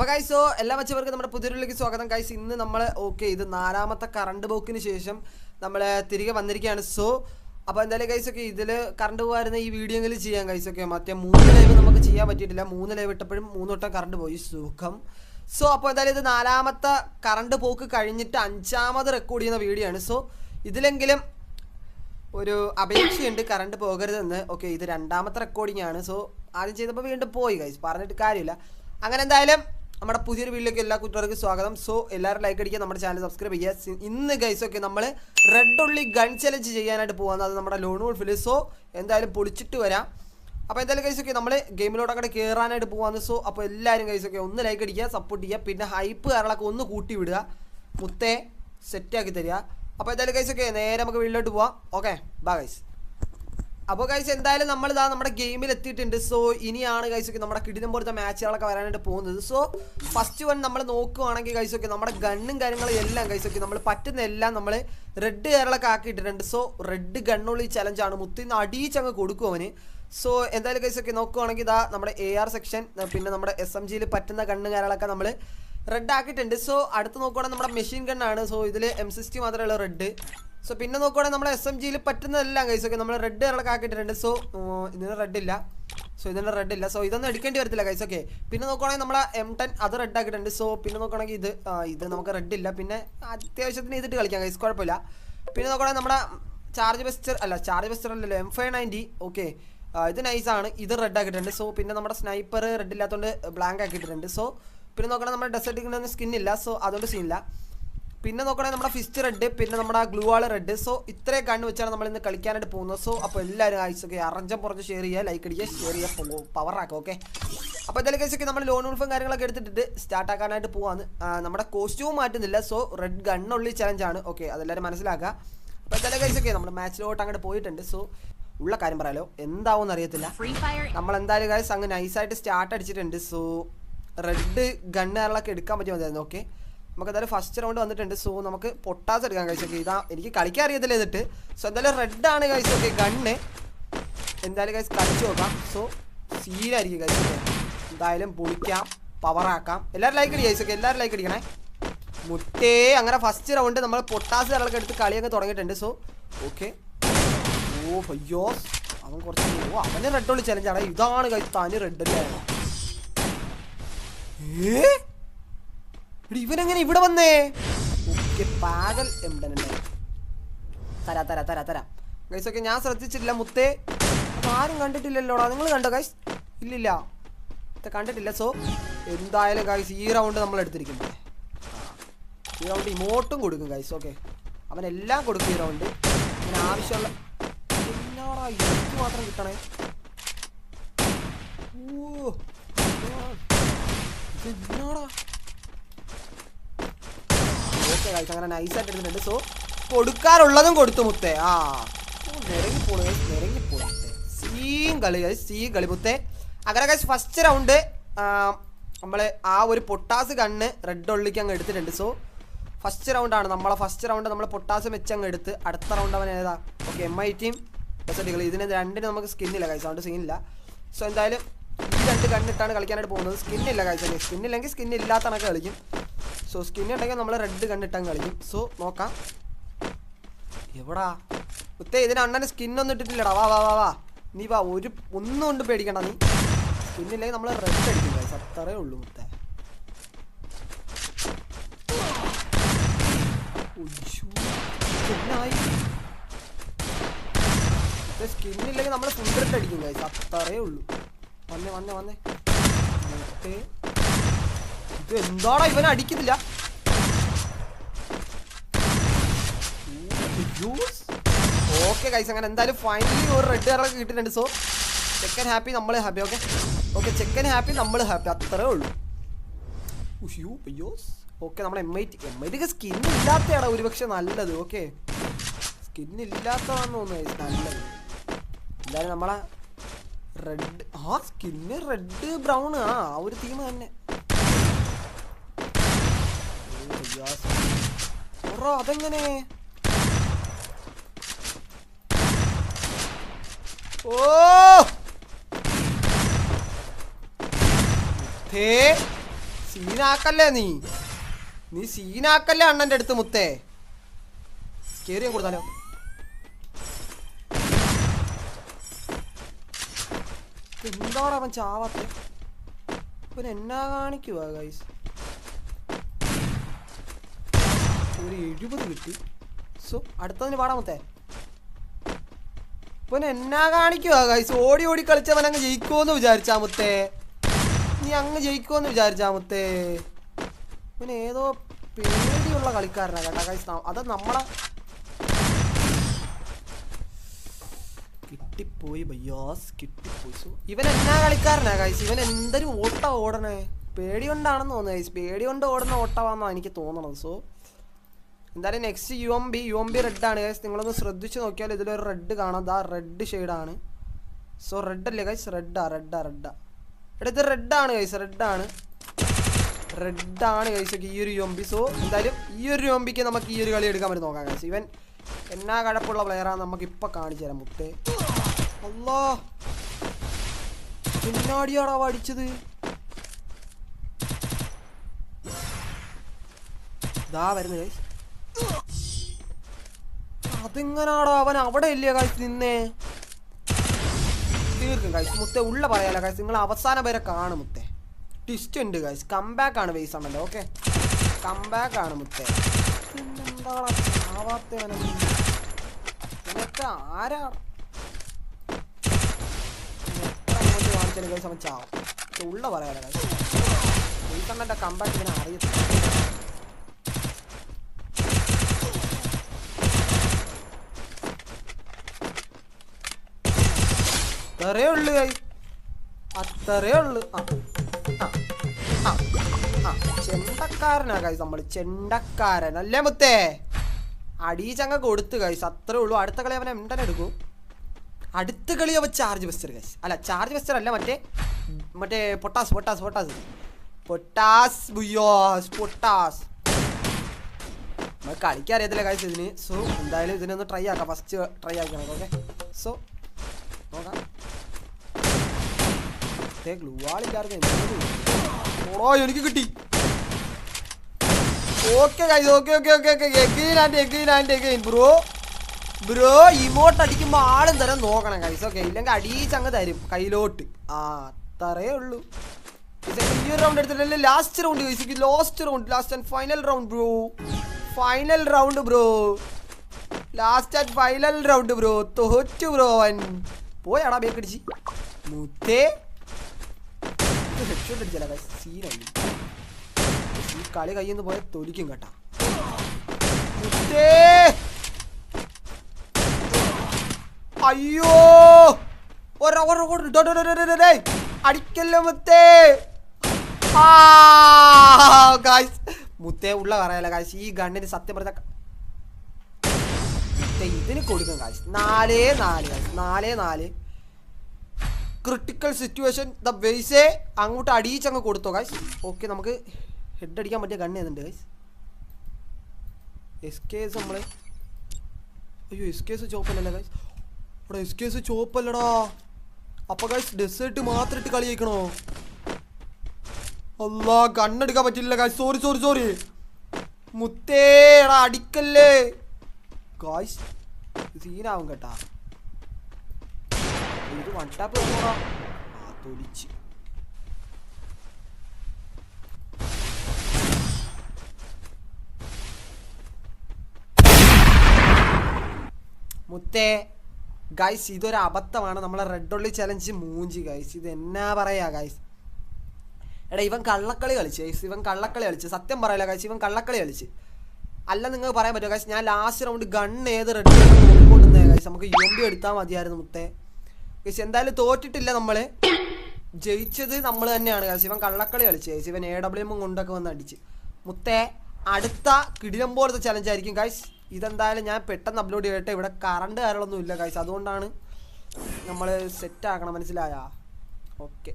അപ്പൊ കൈസോ എല്ലാ മച്ചവർക്ക് നമ്മുടെ പുതിയൊരുലേക്ക് സ്വാഗതം. കൈസ് ഇന്ന് നമ്മൾ ഓക്കെ ഇത് നാലാമത്തെ കറണ്ട് പോക്കിന് ശേഷം നമ്മൾ തിരികെ വന്നിരിക്കുകയാണ്. സോ അപ്പോൾ എന്തായാലും കൈസൊക്കെ ഇതിൽ കറണ്ട് പോകാരുന്ന ഈ വീഡിയോ എങ്കിലും ചെയ്യാം കൈസൊക്കെ മറ്റേ മൂന്ന് ലൈവ് നമുക്ക് ചെയ്യാൻ പറ്റിയിട്ടില്ല. മൂന്ന് ലൈവ് ഇട്ടപ്പോഴും മൂന്ന് വട്ടം കറണ്ട് പോയി. സുഖം. സോ അപ്പോൾ എന്തായാലും ഇത് നാലാമത്തെ കറണ്ട് പോക്ക് കഴിഞ്ഞിട്ട് അഞ്ചാമത് റെക്കോർഡ് ചെയ്യുന്ന വീഡിയോ ആണ്. സോ ഇതിലെങ്കിലും ഒരു അപേക്ഷയുണ്ട് കറണ്ട് പോകരുതെന്ന്. ഓക്കെ ഇത് രണ്ടാമത്തെ റെക്കോർഡിംഗ് ആണ്. സോ ആദ്യം ചെയ്തപ്പോൾ വീണ്ടും പോയി കൈസ് പറഞ്ഞിട്ട് കാര്യമില്ല. അങ്ങനെ എന്തായാലും നമ്മുടെ പുതിയൊരു വീഡിയോയിലേക്ക് എല്ലാ കുട്ടികൾക്കും സ്വാഗതം. സോ എല്ലാവരും ലൈക്ക് അടിക്കുക നമ്മുടെ ചാനൽ സബ്സ്ക്രൈബ് ചെയ്യുക. ഇന്ന് ഗൈസ് ഒക്കെ നമ്മൾ റെഡ് ഉള്ളി ഗൺ ചലഞ്ച് ചെയ്യാനായിട്ട് പോകുന്നത് അത് നമ്മുടെ ലോൺ വോൾഫിൽ സോ എന്തായാലും പൊളിച്ചിട്ട് വരാം. അപ്പോൾ എന്തായാലും ഗൈസ് ഒക്കെ നമ്മൾ ഗെയിമിലോട്ട് അങ്ങോട്ട് കയറാനായിട്ട് പോകാന്ന് സോ അപ്പോൾ എല്ലാവരും ഗൈസ് ഒക്കെ ഒന്ന് ലൈക്ക് അടിക്കുക സപ്പോർട്ട് ചെയ്യുക. പിന്നെ ഹൈപ്പ് കാര്യങ്ങളൊക്കെ ഒന്ന് കൂട്ടി വിടുക. മുത്തേ സെറ്റാക്കി തരിക. അപ്പോൾ എന്തായാലും ഗൈസ് ഒക്കെ നേരെ നമുക്ക് വീട്ടിലോട്ട് പോവാം. ഓക്കെ ബാ ഗൈസ് അപ്പോൾ കൈസ് എന്തായാലും നമ്മൾ ഇതാ നമ്മുടെ ഗെയിമിൽ എത്തിയിട്ടുണ്ട് സോ ഇനിയാണ് കൈസൊക്കെ നമ്മുടെ കിടിലം പോലത്തെ മാച്ചുകളൊക്കെ വരാനായിട്ട് പോകുന്നത്. സോ ഫസ്റ്റ് വൺ നമ്മൾ നോക്കുവാണെങ്കിൽ കൈസൊക്കെ നമ്മുടെ ഗണ്ണും കാര്യങ്ങളും എല്ലാം കൈസൊക്കെ നമ്മൾ പറ്റുന്ന എല്ലാം നമ്മൾ റെഡ് കയറലൊക്കെ ആക്കിയിട്ടുണ്ട് സോ റെഡ് ഗണ്ണുള്ളി ചലഞ്ചാണ് മുത്തിന്ന് അടിയിച്ചങ്ങ് കൊടുക്കും അവന്. സോ എന്തായാലും കൈസൊക്കെ നോക്കുവാണെങ്കിൽ ഇതാ നമ്മുടെ എ ആർ സെക്ഷൻ പിന്നെ നമ്മുടെ എസ് എം ജിയിൽ പറ്റുന്ന ഗണ്ണ് കാര്യങ്ങളൊക്കെ നമ്മൾ റെഡ് ആക്കിയിട്ടുണ്ട്. സോ അടുത്ത് നോക്കുവാണെങ്കിൽ നമ്മുടെ മെഷീൻ ഗണ്ണാണ് സോ ഇതിൽ എം സിക്സ്റ്റി മാത്രമേ ഉള്ളൂ റെഡ് സോ പിന്നെ നോക്കുവാണെങ്കിൽ നമ്മൾ എസ് എം ജിയിൽ പറ്റുന്നതെല്ലാം കൈസ് ഓക്കെ നമ്മൾ റെഡ് കളർ ആക്കിയിട്ടുണ്ട് സോ ഇതിന് റെഡ് ഇല്ല. സോ ഇതിന് റെഡ് ഇല്ല. സോ ഇതൊന്നും എടുക്കേണ്ടി വരത്തില്ല കൈസ് ഓക്കെ പിന്നെ നോക്കുവാണെങ്കിൽ നമ്മളെ എം ടെൻ അത് റെഡ് ആക്കിയിട്ടുണ്ട്. സോ പിന്നെ നോക്കുവാണെങ്കിൽ ഇത് ഇത് നമുക്ക് റെഡ് ഇല്ല. പിന്നെ അത്യാവശ്യത്തിന് ഇതിട്ട് കളിക്കാം കൈസ് കുഴപ്പമില്ല. പിന്നെ നോക്കുവാണെങ്കിൽ നമ്മുടെ ചാർജ് ബെസ്റ്റർ അല്ല ചാർജ് ബെസ്റ്റർ അല്ലല്ലോ എം ഫൈവ് നയന്റി ഓക്കെ ഇത് നൈസാണ് ഇത് റെഡ് ആക്കിയിട്ടുണ്ട്. സോ പിന്നെ നമ്മുടെ സ്നൈപ്പർ റെഡ് ഇല്ലാത്തതുകൊണ്ട് ബ്ലാങ്ക് ആക്കിയിട്ടുണ്ട് സോ പിന്നെ നോക്കണം നമ്മുടെ ഡെസേർട്ടിക്കുന്ന സ്കിന്നില്ല സോ അതുകൊണ്ട് സീനില്ല പിന്നെ നോക്കണേ നമ്മുടെ ഫിസ്റ്റ് റെഡ് പിന്നെ നമ്മുടെ ഗ്ലൂ ആൾ റെഡ് സോ ഇത്രയും കണ്ണ് വെച്ചാണ് നമ്മൾ ഇന്ന് കളിക്കാനായിട്ട് പോകുന്നത്. സോ അപ്പോൾ എല്ലാവരും ആയിസ് ഒക്കെ അറഞ്ചം പുറത്ത് ഷെയർ ചെയ്യുക ലൈക്ക് അടിക്കുക ഷെയർ ചെയ്യുക പവർ ആക്കുക ഓക്കെ അപ്പോൾ എന്തായാലും കേസൊക്കെ നമ്മൾ ലോൺ ഉൾഫും കാര്യങ്ങളൊക്കെ എടുത്തിട്ട് സ്റ്റാർട്ട് ആക്കാനായിട്ട് പോവാന്ന് നമ്മുടെ കോസ്റ്റ്യൂം മാറ്റുന്നില്ല. സോ റെഡ് ഗണ്ണുള്ളി ചലഞ്ച് ആണ്. ഓക്കെ അതെല്ലാവരും മനസ്സിലാക്കുക. അപ്പോൾ എന്തായാലും കേസൊക്കെ നമ്മുടെ മാച്ചിലോട്ട് അങ്ങോട്ട് പോയിട്ടുണ്ട്. സോ ഉള്ള കാര്യം പറയാലോ. എന്താവും അറിയത്തില്ല. നമ്മൾ എന്തായാലും കാര്യം അങ്ങ് നൈസായിട്ട് സ്റ്റാർട്ട് അടിച്ചിട്ടുണ്ട്. സോ റെഡ് ഗണ്ണുകളൊക്കെ എടുക്കാൻ പറ്റിയ മതിയായിരുന്നു ഓക്കെ നമുക്ക് എന്തായാലും ഫസ്റ്റ് റൗണ്ട് വന്നിട്ടുണ്ട്. സോ നമുക്ക് പൊട്ടാസ് എടുക്കാൻ കഴിച്ചു ഓക്കെ ഇതാ എനിക്ക് കളിക്കാൻ അറിയത്തില്ല എന്നിട്ട്. സോ എന്തായാലും റെഡ് ആണ് കഴിച്ചു ഓക്കെ ഗണ്ണ് എന്തായാലും കഴിച്ച് കളിച്ചു നോക്കാം. സോ സീനായിരിക്കും കഴിച്ചു എന്തായാലും പൊളിക്കാം പവറാക്കാം എല്ലാവരും ലൈക്ക് അടിക്കുക കഴിച്ചൊക്കെ എല്ലാവരും ലൈക്ക് അടിക്കണേ. മുട്ടേ അങ്ങനെ ഫസ്റ്റ് റൗണ്ട് നമ്മൾ പൊട്ടാസ് കാര്യങ്ങളൊക്കെ എടുത്ത് കളിയൊക്കെ തുടങ്ങിയിട്ടുണ്ട്. സോ ഓക്കെ ഓ അയ്യോ. അവൻ കുറച്ച് ഓ അവന് റെഡ് ഉള്ളി ചലഞ്ചാണ് ഇതാണ് കഴിച്ചു താന് റെഡ് അല്ലേ? ഏ? ഇവനെങ്ങനെ ഇവിടെ വന്നേ? ഓക്കെ പാകൽ തരാ തരാ തരാ തരാ. ഗൈസ് ഒക്കെ ഞാൻ ശ്രദ്ധിച്ചിട്ടില്ല മുത്തേ. ആരും കണ്ടിട്ടില്ലല്ലോടാ. നിങ്ങൾ കണ്ടോ ഗൈസ് ഇല്ലില്ല. കണ്ടിട്ടില്ല. സോ എന്തായാലും ഗൈസ് ഈ റൗണ്ട് നമ്മൾ എടുത്തിരിക്കുന്നത് ഈ റൗണ്ട് ഇമോട്ടും കൊടുക്കും ഗൈസ് ഓക്കെ അവൻ എല്ലാം കൊടുക്കും ഈ റൗണ്ട് അവന് ആവശ്യമുള്ള എന്നാടാ എനിക്ക് മാത്രം കിട്ടണേ? ഓ ഇതെന്നാടാ? ഓക്കെ ഗൈസ് അങ്ങനെ നൈസ് ആയിട്ട് എടുത്തിട്ടുണ്ട്. സോ കൊടുക്കാറുള്ളതും കൊടുത്തു മുത്തേ. ആ. ഓ, നിരങ്ങി പോണു guys, നിരങ്ങി പോണു സീൻ കളി സീൻ കളി മുത്തേ. അങ്ങനെ ഗൈസ് ഫസ്റ്റ് റൗണ്ട് നമ്മൾ ആ ഒരു പൊട്ടാസ് കണ്ണ് റെഡ് ഒള്ളിക്ക് അങ്ങ് എടുത്തിട്ടുണ്ട്. സോ ഫസ്റ്റ് റൗണ്ടാണ് നമ്മളെ ഫസ്റ്റ് റൗണ്ട് നമ്മൾ പൊട്ടാസ് വെച്ച് അങ്ങ് എടുത്ത് അടുത്ത റൗണ്ട് അവൻ ഏതാ? ഓക്കെ എം ഐ ടീം ഡെസർട്ടുകൾ ഇതിന് രണ്ടിന് നമുക്ക് സ്കിന്നില്ല കൈസ് അതുകൊണ്ട് സീനില്ല സോ എന്തായാലും ഈ രണ്ട് കണ്ണിട്ടാണ് കളിക്കാനായിട്ട് പോകുന്നത്. സ്കിന്നില്ല കൈസ് സ്കിന്നില്ലെങ്കിൽ കണക്ക് കളിക്കും. സോ സ്കിൻ ഉണ്ടെങ്കിൽ നമ്മൾ റെഡ് കണ്ടിട്ടാൽ കളിക്കും. സോ നോക്കാം. എവിടാ? മുത്തേ ഇതിന് അണ്ണന് സ്കിന്നൊന്നും ഇട്ടിട്ടില്ലടാ. വാ വാ വാ വാ. നീ വാ ഒരു ഒന്നും കൊണ്ട് പേടിക്കണ്ട നീ. സ്കിന്നില്ലെങ്കിൽ നമ്മൾ റെഡ് അടിക്കും guys. അത്രേ ഉള്ളൂ മുത്തേ സ്കിന്നില്ലെങ്കിൽ നമ്മൾ ഫുഡ് റെഡ് അടിക്കും. അത്രേ ഉള്ളൂ. വന്നേ വന്നേ വന്നേ. എന്താടാ ഇവനെ അടിക്കുന്നില്ല? ഓക്കെ കൈസ് അങ്ങനെ എന്തായാലും ഫൈനലി ഒരു റെഡ് കളറൊക്കെ കിട്ടിയിട്ടുണ്ട്. സോ ചെക്കൻ ഹാപ്പി നമ്മൾ ഹാപ്പി ഓക്കെ ഓക്കെ ചെക്കൻ ഹാപ്പി നമ്മൾ ഹാപ്പി അത്രേ ഉള്ളൂ. ഓക്കെ നമ്മൾ M I T M I tick skin ഇല്ലാത്തതാണ് ഒരുപക്ഷെ നല്ലത് ഓക്കെ സ്കിൻ ഇല്ലാത്തതാണെന്ന് തോന്നുന്നു നല്ലത്. എന്തായാലും നമ്മളെ റെഡ് ആ സ്കിന്ന് റെഡ് ബ്രൗൺ ആ ഒരു തീം തന്നെ. അതെങ്ങനെ? ഓ! സീനാക്കല്ലേ നീ? നീ സീനാക്കല്ലേ അണ്ണന്റെ അടുത്ത് മുത്തേ? കേറിയ കൊടുത്താലോ? എന്താണ് അവൻ ചാവാത്ത? എന്നാ കാണിക്കുവാ ഗൈസ് ഒരു എഴുപത് കിട്ടി സോ അടുത്തതിന് പാടാമത്തെ മുത്തേ ഇവൻ എന്നാ കാണിക്കുവാ ഗൈസ് ഓടി ഓടി കളിച്ചവൻ അങ്ങ് ജയിക്കുമെന്ന് വിചാരിച്ചാ മുത്തേ. നീ അങ്ങ് ജയിക്കുമെന്ന് വിചാരിച്ചാ മുത്തേ. ഏതോ പേടിയുള്ള കളിക്കാരനാ കേട്ടാ ഗൈസ് അത് നമ്മളെ കിട്ടിപ്പോയി ബയ്യാസ് കിട്ടിപ്പോയി. സോ ഇവൻ എന്നാ കളിക്കാരനാ ഗൈസ് ഇവൻ എന്തൊരു ഓട്ട ഓടണേ? പേടി കൊണ്ടാണെന്ന് തോന്നുന്നു ഗൈസ് പേടി കൊണ്ട് ഓടുന്ന ഓട്ടമാണെന്നാണ് എനിക്ക് തോന്നണത്. സോ എന്തായാലും next U M B U M B red ആണ്. ഗൈസ് നിങ്ങളൊന്ന് ശ്രദ്ധിച്ച് നോക്കിയാൽ ഇതിലൊരു റെഡ് കാണാം. ദാ റെഡ് ഷെയ്ഡാണ് സോ റെഡ് അല്ലേ ഗൈസ് റെഡാ റെഡാ റെഡാ എടാ ഇത് റെഡ് ആണ് ഗൈസ് റെഡ് ആണ്. റെഡ് ആണ് ഗൈസ് ഈ ഒരു യു എം ബി സോ എന്തായാലും ഈ ഒരു യു എം ബിക്ക് നമുക്ക് ഈ ഒരു കളി എടുക്കാൻ പറ്റും. നോക്കാം ഗൈസ് ഇവൻ എന്നാ കഴപ്പുള്ള പ്ലെയറാണ് നമുക്ക് ഇപ്പൊ കാണിച്ചു തരാം മുത്തേ. അല്ലോ. പിന്നാടിയാടാ അടിച്ചത്. ഇതാ വരുന്നത് ഗൈസ് അതെങ്ങനാടാ അവൻ അവിടെ ഇല്ലേ കാശ് നിന്നേ? തീർക്കും കാശ് മുത്തേ ഉള്ള പറയാല കാശ് നിങ്ങൾ അവസാനം വരെ കാണും മുത്തേ. ട്വിസ്റ്റ് ഉണ്ട് കാശ് കംബാക്ക് ആണ് ബേസ് ആണല്ലോ ഓക്കെ കംബാക്ക് ആണ് മുത്തേ. നിനക്ക് ആരാ? കാണിച്ചാലും കാശ് അവൻ ചാവും. ഉള്ള പറയാല കാശ് കംബാക്ക് ഇങ്ങനെ അറിയത്തില്ല. അത്രേ ഉള്ളു കൈ അത്രേ ഉള്ളു. ചെണ്ടക്കാരനാ കൈസ് നമ്മൾ. ചെണ്ടക്കാരൻ അല്ലേ മുത്തേ? അടീച്ചങ്ങ കൊടുത്തു കൈസ് അത്രേ ഉള്ളൂ. അടുത്ത കളി അവനെ എന്തന്നെ എടുക്കും. അടുത്ത കളി അവ ചാർജ് ബസ്റ്റർ കൈസ് അല്ല ചാർജ് ബസ്റ്റർ അല്ല മറ്റേ മറ്റേ പൊട്ടാസ് പൊട്ടാസ് പൊട്ടാസ്. പൊട്ടാസ് ബുയോസ് പൊട്ടാസ്. നമ്മൾ കളിക്കാൻ അറിയത്തില്ല കാഴ്ച ഇതിന്. സോ എന്തായാലും ഇതിനൊന്ന് ട്രൈ ആക്കാം. ഫസ്റ്റ് ട്രൈ ആക്കണം ഓക്കെ സോ നോക്കാം. ഗ്ലൂ ആളില്ലായിരുന്നു എനിക്ക് കിട്ടി. Okay guys okay okay okay okay. Again and again and again bro bro emote അടിക്കുമ്പോൾ ആളും തരം നോക്കണം കൈസ് ഓക്കെ ഇല്ലെങ്കിൽ അടിയിച്ചങ്ങ് തരും കയ്യിലോട്ട്. ആ അത്രേ ഉള്ളൂ. ഈ ഒരു round എടുത്തിട്ടല്ലേ? Last round guys last round last and final round bro final round bro last and final round bro തോറ്റു ബ്രോ പോയാടാ ബേക്കടിച്ച് മുത്തേ. ഈ കളി കയ്യിൽ നിന്ന് പോയാൽ തൊലിക്കും കേട്ടാ അയ്യോ. അടിക്കല്ലോ മുത്തേ! മുത്തേ ഉള്ള പറയാല ഗായ്സ് ഈ ഗണ്ണിന് സത്യം പറഞ്ഞ ഇതിന് കൊടുക്കും ഗായ്സ് നാലേ നാല് നാലേ നാല്. ക്രിട്ടിക്കൽ സിറ്റുവേഷൻ ദ വെയ്സേ അങ്ങോട്ട് അടിയിച്ചങ്ങ് കൊടുത്തോ ഗൈസ് ഓക്കെ നമുക്ക് ഹെഡ് അടിക്കാൻ പറ്റിയ ഗണ്ണ് ഏതുണ്ട് ഗൈസ് എസ് കേസ് നമ്മളെ. അയ്യോ എസ് കേസ് ചോപ്പല്ലല്ലോ ഗൈസ് ഇവിടെ എസ് കേസ് ചോപ്പല്ലടാ അപ്പൊ ഗൈസ് ഡെസേർട്ട് മാത്രം ഇട്ട് കളി കഴിക്കണോ അല്ലാ കണ്ണെടുക്കാൻ പറ്റില്ല ഗായ്സ് സോറി സോറി സോറി മുത്തേടാ അടിക്കല്ലേ. ഗായ്സ് സീനാവും കേട്ടാ. ഇത് വൺ ടാപ്പ് നോക്കണോ ആ തൊലിച്ച് മുത്തേ ഗൈസ് ഇതൊരു അബദ്ധമാണ്. നമ്മളെ റെഡ് ഒള്ളി ചലഞ്ച് മൂഞ്ചി ഗൈസ് ഇത് എന്നാ പറയാ ഗൈസ് എടാ ഇവൻ കള്ളക്കളി കളിച്ച് ഗൈസ് ഇവൻ കള്ളക്കളി കളിച്ച്. സത്യം പറയല്ല ഗൈസ് ഇവൻ കള്ളക്കളി കളിച്ച്. അല്ല നിങ്ങൾക്ക് പറയാൻ പറ്റുമോ ഗൈസ് ഞാൻ ലാസ്റ്റ് റൗണ്ട് ഗൺ ഏത് റെഡ് കൊണ്ടുവന്നേ ഗൈസ് നമുക്ക് യുമ്പി എടുത്താൽ മതിയായിരുന്നു മുത്തേ. ഗൈസ് എന്തായാലും തോറ്റിട്ടില്ല നമ്മൾ. ജയിച്ചത് നമ്മൾ തന്നെയാണ്. ഇവൻ കള്ളക്കളി കളിച്ച്. ഇവൻ എ ഡബ്ല്യു എമ്മും കൊണ്ടൊക്കെ വന്ന് അടിച്ച്. മുത്തേ അടുത്ത കിടിലം പോലത്തെ ചലഞ്ച് ആയിരിക്കും ഗൈസ് ഇതെന്തായാലും ഞാൻ പെട്ടെന്ന് അപ്ലോഡ് ചെയ്യട്ടെ. ഇവിടെ കറണ്ട് കാര്യങ്ങളൊന്നും ഇല്ല ഗൈസ് അതുകൊണ്ടാണ് നമ്മൾ സെറ്റ് ആക്കണം മനസ്സിലായാ? ഓക്കെ